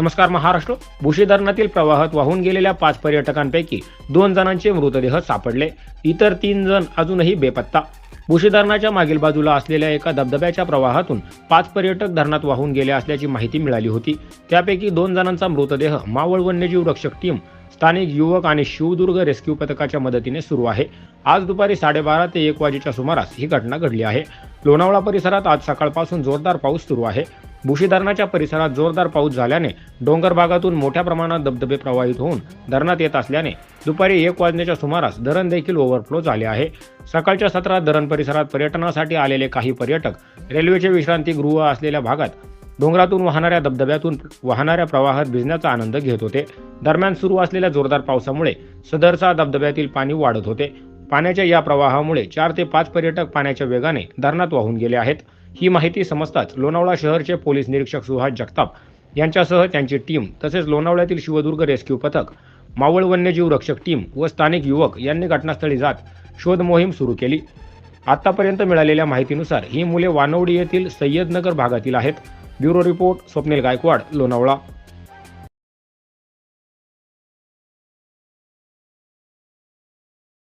नमस्कार महाराष्ट्र. भुशी धरणातील प्रवाहात वाहून गेलेल्या पाच पर्यटकांपैकी दोन जणांचे मृतदेह सापडले. इतर तीन जण अजूनही बेपत्ता. भुशी धरणाच्या मागील बाजूला असलेल्या एका धबधब्याच्या प्रवाहातून पाच पर्यटक धरणात वाहून गेले असल्याची माहिती मिळाली होती. त्यापैकी दोन जणांचा मृतदेह मावळ वन्यजीव रक्षक टीम स्थानिक युवक आणि शिवदुर्ग रेस्क्यू पथकाच्या मदतीने सुरू आहे. आज दुपारी साडेबारा ते एक वाजेच्या सुमारास ही घटना घडली आहे. लोणावळा परिसरात आज सकाळपासून जोरदार पाऊस सुरू आहे. बुशी धरणाच्या परिसरात जोरदार पाऊस झाल्याने डोंगर भागातून मोठ्या प्रमाणात धबधबे प्रवाहित होऊन धरणात येत असल्याने दुपारी एक वाजण्याच्या सुमारास धरण देखील ओव्हरफ्लो झाले आहे. सकाळच्या सत्रात धरण परिसरात पर्यटनासाठी आलेले काही पर्यटक रेल्वेचे विश्रांतीगृह असलेल्या भागात डोंगरातून वाहणाऱ्या धबधब्यातून वाहणाऱ्या प्रवाहात भिजण्याचा आनंद घेत होते. दरम्यान सुरू असलेल्या जोरदार पावसामुळे सदरचा धबधब्यातील पाणी वाढत होते. पाण्याच्या या प्रवाहामुळे चार ते पाच पर्यटक पाण्याच्या वेगाने धरणात वाहून गेले आहेत. ही माहिती समजताच लोणावळा शहरचे पोलीस निरीक्षक सुहास जगताप यांच्यासह त्यांची टीम तसेच लोणावळ्यातील शिवदुर्ग रेस्क्यू पथक मावळ वन्यजीव रक्षक टीम व स्थानिक युवक यांनी घटनास्थळी जात शोध मोहीम सुरू केली. आतापर्यंत मिळालेल्या माहितीनुसार ही मुले वानवडी येथील सय्यदनगर भागातील आहेत. Bureau report Swapnil Gaikwad Lonavala.